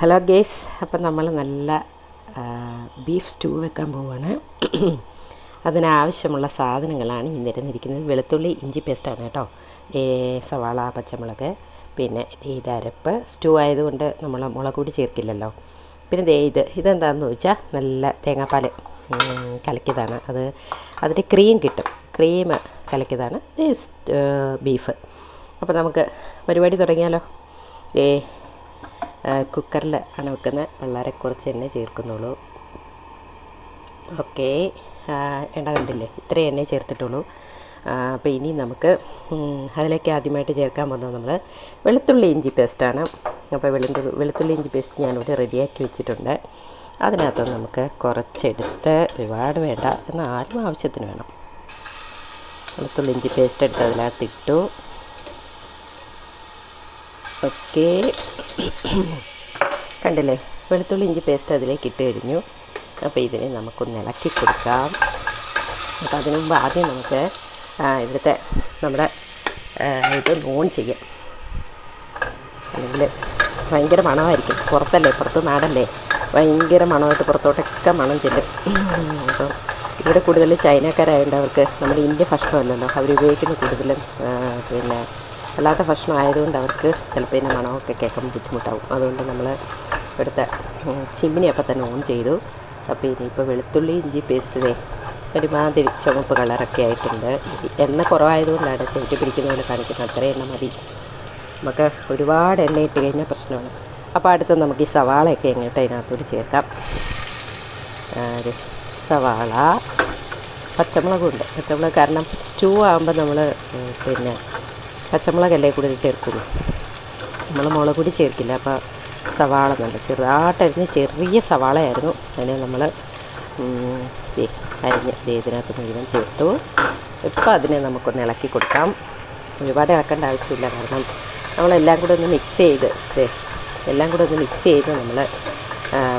Hello guys അപ്പം നമ്മൾ നല്ല ബീഫ് സ്റ്റൂ വെക്കാൻ പോവുകയാണ് അതിനാവശ്യമുള്ള സാധനങ്ങളാണ് ഈ നിരന്നിരിക്കുന്നത് വെളുത്തുള്ളി ഇഞ്ചി പേസ്റ്റാണ് കേട്ടോ. സവാള പച്ചമുളക് പിന്നെ ഇത് അരപ്പ്. സ്റ്റൂ ആയതുകൊണ്ട് നമ്മൾ മുളക് കൂടി ചേർക്കില്ലല്ലോ. പിന്നെ ദേ ഇത് ഇതെന്താണെന്ന് ചോദിച്ചാൽ നല്ല തേങ്ങാപ്പാൽ കലക്കിയതാണ്. അത് അതിന്റെ ക്രീം കിട്ടും. ക്രീം കലക്കിയതാണ്. ബീഫ് അപ്പോൾ നമുക്ക് പരിപാടി തുടങ്ങിയാലോ? ഏ കുക്കറിൽ ആണ് വെക്കുന്നത് വളരെ കുറച്ച് എണ്ണ ചേർക്കുന്നുള്ളൂ. ഓക്കെ. എണ്ണ കണ്ടില്ലേ? ഇത്രയും എണ്ണ ചേർത്തിട്ടുള്ളൂ. അപ്പോൾ ഇനി നമുക്ക് അതിലേക്ക് ആദ്യമായിട്ട് ചേർക്കാൻ പോകുന്നത് നമ്മൾ വെളുത്തുള്ളി ഇഞ്ചി പേസ്റ്റാണ് അപ്പോൾ വെളുത്തുള്ളി വെളുത്തുള്ളി ഇഞ്ചി പേസ്റ്റ് ഞാനിവിടെ റെഡിയാക്കി വെച്ചിട്ടുണ്ട്. അതിനകത്ത് നമുക്ക് കുറച്ചെടുത്ത് ഒരുപാട് വേണ്ട എന്നാലും ആവശ്യത്തിന് വേണം. വെളുത്തുള്ളി ഇഞ്ചി പേസ്റ്റ് എടുത്ത് അതിനകത്ത് ഇട്ടു ഓക്കെ കണ്ടില്ലേ? വെളുത്തുള്ളി ഇഞ്ചി പേസ്റ്റ് അതിലേക്ക് ഇട്ട് കഴിഞ്ഞു. അപ്പോൾ ഇതിനെ നമുക്കൊന്ന് ഇളക്കി കൊടുക്കാം. അപ്പോൾ അതിനു മുമ്പ് ആദ്യം നമുക്ക് ഇവിടുത്തെ നമ്മുടെ ഇത് ഓൺ ചെയ്യാം. അല്ലെങ്കിൽ ഭയങ്കര മണമായിരിക്കും. പുറത്തല്ലേ? പുറത്ത് നാടല്ലേ? ഭയങ്കര മണമായിട്ട് പുറത്തോട്ടൊക്കെ മണം ചെല്ലും. അപ്പം ഇവിടെ കൂടുതൽ ചൈനക്കാരായതുകൊണ്ട് അവർക്ക് നമ്മുടെ ഇന്ത്യ ഭക്ഷണമല്ലല്ലോ. അവർ ഉപയോഗിക്കുന്ന കൂടുതലും പിന്നെ അല്ലാത്ത ഭക്ഷണം ആയതുകൊണ്ട് അവർക്ക് ചിലപ്പോൾ ഇതിന്റെ മണമൊക്കെ കേൾക്കുമ്പോൾ ബുദ്ധിമുട്ടാവും. അതുകൊണ്ട് നമ്മൾ ഇവിടുത്തെ ചിമ്മിനി അപ്പം തന്നെ ഓൺ ചെയ്തു. അപ്പോൾ ഇനിയിപ്പോൾ വെളുത്തുള്ളി ഇഞ്ചി പേസ്റ്റ് ദേ ഒരുമാതിരി ചുവപ്പ് കളറൊക്കെ ആയിട്ടുണ്ട്. എണ്ണ കുറവായതുകൊണ്ടാണ് ചേട്ടി പിടിക്കുന്ന പോലെ കാണിക്കുന്നത്. അത്രയും എണ്ണ മതി. നമുക്ക് ഒരുപാട് എണ്ണ ഇട്ട് കഴിഞ്ഞാൽ പ്രശ്നമാണ്. അപ്പോൾ അടുത്ത് നമുക്ക് ഈ സവാളയൊക്കെ എങ്ങോട്ട് അതിനകത്തോട്ട് ചേർക്കാം. സവാള പച്ചമുളകുണ്ട് പച്ചമുളക് കാരണം സ്റ്റൂ ആകുമ്പോൾ നമ്മൾ പിന്നെ പച്ചമുളകല്ലേ കൂടി ചേർക്കുള്ളൂ. നമ്മൾ മുളക് കൂടി ചേർക്കില്ല അപ്പോൾ സവാള നല്ല ചെറുതായിട്ടരിഞ്ഞ് ചെറിയ സവാളയായിരുന്നു. അതിനെ നമ്മൾ അരിഞ്ഞ് ഇതിനകത്ത് മുഴുവൻ ചേർത്തു. ഇപ്പോൾ അതിനെ നമുക്കൊന്ന് ഇളക്കി കൊടുക്കാം. ഒരുപാട് ഇളക്കേണ്ട ആവശ്യമില്ല കാരണം നമ്മളെല്ലാം കൂടെ ഒന്ന് മിക്സ് ചെയ്ത് എല്ലാം കൂടെ ഒന്ന് മിക്സ് ചെയ്ത് നമ്മൾ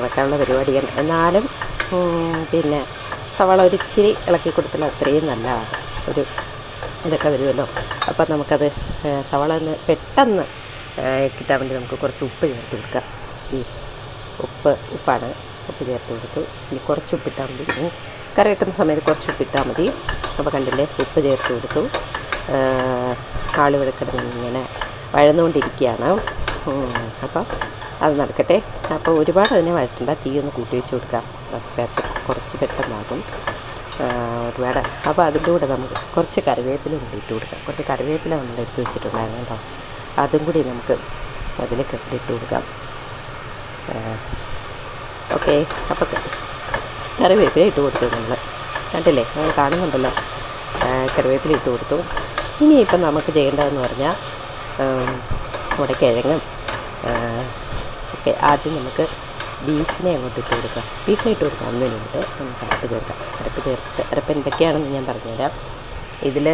വെക്കാനുള്ള പരിപാടിയാണ് എന്നാലും പിന്നെ സവാള ഒരു ഇച്ചിരി ഇളക്കി കൊടുത്താൽ അത്രയും നല്ലതാണ്. ഒരു ഇതൊക്കെ വരുമല്ലോ. അപ്പം നമുക്കത് സവാള ഒന്ന് പെട്ടെന്ന് കിട്ടാൻ വേണ്ടി നമുക്ക് കുറച്ച് ഉപ്പ് ചേർത്ത് കൊടുക്കാം. ഈ ഉപ്പ് ഉപ്പാണ് ഉപ്പ് ചേർത്ത് കൊടുത്തു. ഇനി കുറച്ച് ഉപ്പിട്ടാൽ മതി. കറി വെക്കുന്ന സമയത്ത് കുറച്ച് ഉപ്പിട്ടാൽ മതി. അപ്പോൾ കണ്ടില്ലേ ഉപ്പ് ചേർത്ത് കൊടുത്തു. ഇങ്ങനെ വഴന്നുകൊണ്ടിരിക്കുകയാണ്. അപ്പം അത് നടക്കട്ടെ. അപ്പോൾ ഒരുപാട് അതിനെ വഴറ്റണ്ട. തീ ഒന്ന് കൂട്ടി വെച്ച് കൊടുക്കാം. കുറച്ച് പെട്ടെന്നാകും. ഒരുപാട്. അപ്പോൾ അതിന്റെ കൂടെ നമുക്ക് കുറച്ച് കറിവേപ്പില കൂടി ഇട്ട് കൊടുക്കാം. കുറച്ച് കറിവേപ്പില നമ്മൾ എടുത്ത് വെച്ചിട്ടുണ്ടായിരുന്നു കേട്ടോ. അതും കൂടി നമുക്ക് അതിലേക്ക് ഇട്ട് കൊടുക്കാം. ഓക്കെ. അപ്പോൾ കറിവേപ്പില ഇട്ട് കൊടുത്തു നമ്മൾ. കണ്ടില്ലേ? നമ്മൾ കാണുന്നുണ്ടല്ലോ. കറിവേപ്പില ഇട്ട് കൊടുത്തു. ഇനിയിപ്പം നമുക്ക് ചെയ്യേണ്ടതെന്ന് പറഞ്ഞാൽ നമ്മുടെ കിഴങ്ങും ഓക്കെ. ആദ്യം നമുക്ക് ബീഫിനെ അങ്ങോട്ട് ഇട്ട് കൊടുക്കാം. ബീഫിനെ ഇട്ട് കൊടുക്കാം. അതിന് വേണ്ടിയിട്ട് നമുക്ക് അരപ്പ് ചേർക്കാം. അരപ്പ് ചേർത്ത് അരപ്പ് എന്തൊക്കെയാണെന്ന് ഞാൻ പറഞ്ഞുതരാം. ഇതിൽ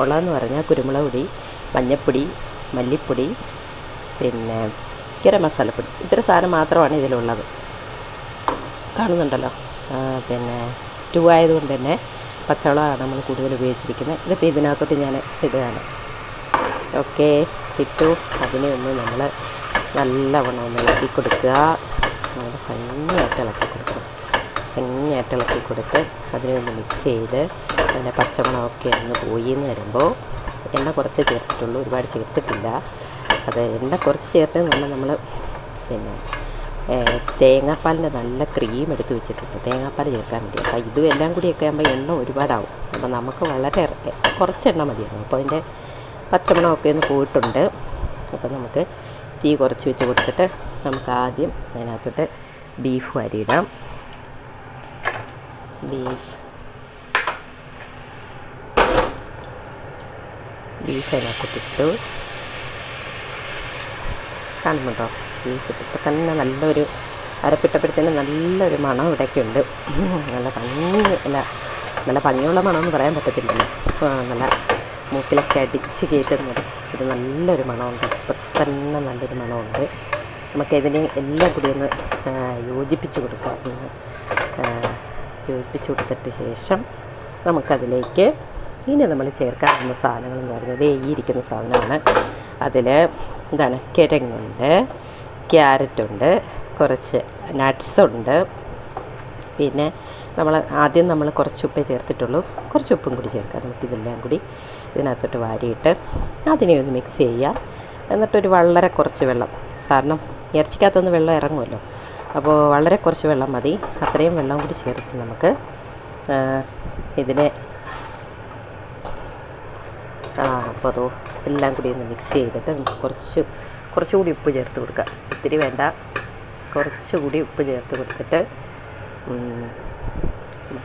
ഉള്ളതെന്ന് പറഞ്ഞാൽ കുരുമുളക് പൊടി മഞ്ഞൾപ്പൊടി മല്ലിപ്പൊടി പിന്നെ ഗരം മസാലപ്പൊടി ഇത്ര സാധനം മാത്രമാണ് ഇതിലുള്ളത്. കാണുന്നുണ്ടല്ലോ. പിന്നെ സ്റ്റൂ ആയതുകൊണ്ട് തന്നെ പച്ചവളമാണ് നമ്മൾ കൂടുതൽ ഉപയോഗിച്ചിരിക്കുന്നത്. ഇതിപ്പോൾ ഇതിനകത്തോട്ട് ഞാൻ ഇടുകയാണ്. ഓക്കെ ഇട്ടു. അതിനെ ഒന്ന് നമ്മൾ നല്ലവണ്ണം ഒന്ന് ഇളക്കി കൊടുക്കുക. നമ്മൾ ഭംഗിയായിട്ട് ഇളക്കി കൊടുക്കണം. ഭംഗിയായിട്ട് ഇളക്കി കൊടുത്ത് അതിനെ ഒന്ന് മിക്സ് ചെയ്ത് അതിന്റെ പച്ചമണമൊക്കെ ഒന്ന് പോയി എന്ന് വരുമ്പോൾ എണ്ണ കുറച്ച് ചേർത്തിട്ടുള്ളൂ. ഒരുപാട് ചേർത്തിട്ടില്ല. അത് എണ്ണ കുറച്ച് ചേർത്ത് നല്ല നമ്മൾ പിന്നെ തേങ്ങാപ്പാലിന്റെ നല്ല ക്രീം എടുത്ത് വെച്ചിട്ടുണ്ട്. തേങ്ങാപ്പാൽ ചേർക്കാൻ വേണ്ടി. അപ്പോൾ ഇതും എല്ലാം കൂടിയൊക്കെ ആകുമ്പോൾ എണ്ണ ഒരുപാടാവും. അപ്പോൾ നമുക്ക് വളരെ കുറച്ച് എണ്ണ മതിയാവും അപ്പോൾ അതിന്റെ പച്ചമണമൊക്കെ ഒന്ന് പോയിട്ടുണ്ട്. അപ്പോൾ നമുക്ക് തീ കുറച്ച് വെച്ച് കൊടുത്തിട്ട് നമുക്ക് ആദ്യം അതിനകത്തോട്ട് ബീഫ് അരിയിടാം ബീഫ് ബീഫ് അതിനകത്തോട്ട് കാണുന്നുണ്ടോ? ബീഫ് ഇട്ടിട്ട് തന്നെ നല്ലൊരു അരപ്പിട്ടപ്പോഴത്തേനും നല്ലൊരു മണം ഇവിടെയൊക്കെ ഉണ്ട് നല്ല ഭംഗി അല്ല നല്ല ഭംഗിയുള്ള മണമെന്ന് പറയാൻ പറ്റത്തില്ലല്ലോ. നല്ല മൂക്കിലൊക്കെ അടിച്ച് കയറ്റുന്നത്. ഇത് നല്ലൊരു മണമുണ്ട്. ഇപ്പം തന്നെ നല്ലൊരു മണമുണ്ട്. നമുക്കിതിനെ എല്ലാം കൂടി ഒന്ന് യോജിപ്പിച്ച് കൊടുക്കാം. ഒന്ന് യോജിപ്പിച്ച് കൊടുത്തിട്ട് ശേഷം നമുക്കതിലേക്ക് ഇനി നമ്മൾ ചേർക്കാൻ പോകുന്ന സാധനങ്ങൾ എന്ന് പറയുന്നത് ഈ ഇരിക്കുന്ന സാധനമാണ്. അതിൽ എന്താണ് കിഴങ്ങുണ്ട് ക്യാരറ്റുണ്ട് കുറച്ച് നട്ട്സ് ഉണ്ട്. പിന്നെ നമ്മൾ ആദ്യം നമ്മൾ കുറച്ച് ഉപ്പേ ചേർത്തിട്ടുള്ളൂ. കുറച്ച് ഉപ്പും കൂടി ചേർക്കാം. നമുക്കിതെല്ലാം കൂടി ഇതിനകത്തോട്ട് വാരിയിട്ട് അതിനെ ഒന്ന് മിക്സ് ചെയ്യാം. എന്നിട്ടൊരു വളരെ കുറച്ച് വെള്ളം. കാരണം ഇറച്ചിക്കകത്തുനിന്ന് വെള്ളം ഇറങ്ങുമല്ലോ. അപ്പോൾ വളരെ കുറച്ച് വെള്ളം മതി. അത്രയും വെള്ളം കൂടി ചേർത്ത് നമുക്ക് ഇതിനെ ആ അപ്പോൾ അതോ എല്ലാം കൂടി ഒന്ന് മിക്സ് ചെയ്തിട്ട് നമുക്ക് കുറച്ച് കുറച്ചുകൂടി ഉപ്പ് ചേർത്ത് കൊടുക്കാം. ഒത്തിരി വേണ്ട. കുറച്ചുകൂടി ഉപ്പ് ചേർത്ത് കൊടുത്തിട്ട്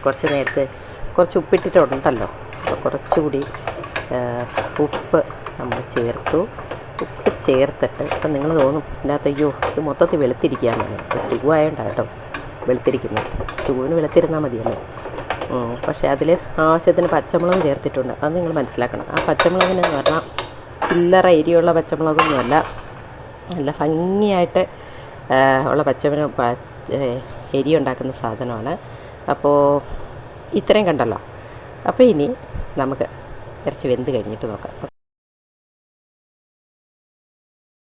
കുറച്ച് നേരത്തെ കുറച്ച് ഉപ്പിട്ടിട്ടുണ്ടല്ലോ. അപ്പോൾ കുറച്ചുകൂടി ഉപ്പ് നമ്മൾ ചേർത്തു. ചേർത്തിട്ട്. ഇപ്പം നിങ്ങൾ തോന്നും ഇതിനകത്ത് അയ്യോ ഇത് മൊത്തത്തിൽ വെളുത്തിരിക്കുകയാണ്. സ്റ്റൂ ആയതുകൊണ്ടാണ് കേട്ടോ വെളുത്തിരിക്കുന്നത്. സ്റ്റൂവിന് വെളുത്തിരുന്നാൽ മതിയല്ലോ. പക്ഷേ അതിൽ ആവശ്യത്തിന് പച്ചമുളക് ചേർത്തിട്ടുണ്ട്. അത് നിങ്ങൾ മനസ്സിലാക്കണം. ആ പച്ചമുളകിന് എന്ന് പറഞ്ഞാൽ ചില്ലറ എരിയുള്ള പച്ചമുളകൊന്നുമല്ല. നല്ല ഭംഗിയായിട്ട് ഉള്ള പച്ചമുളക് എരി ഉണ്ടാക്കുന്ന സാധനമാണ്. അപ്പോൾ ഇത്രയും കണ്ടല്ലോ. അപ്പോൾ ഇനി നമുക്ക് ഇറച്ചി വെന്ത് കഴിഞ്ഞിട്ട് നോക്കാം.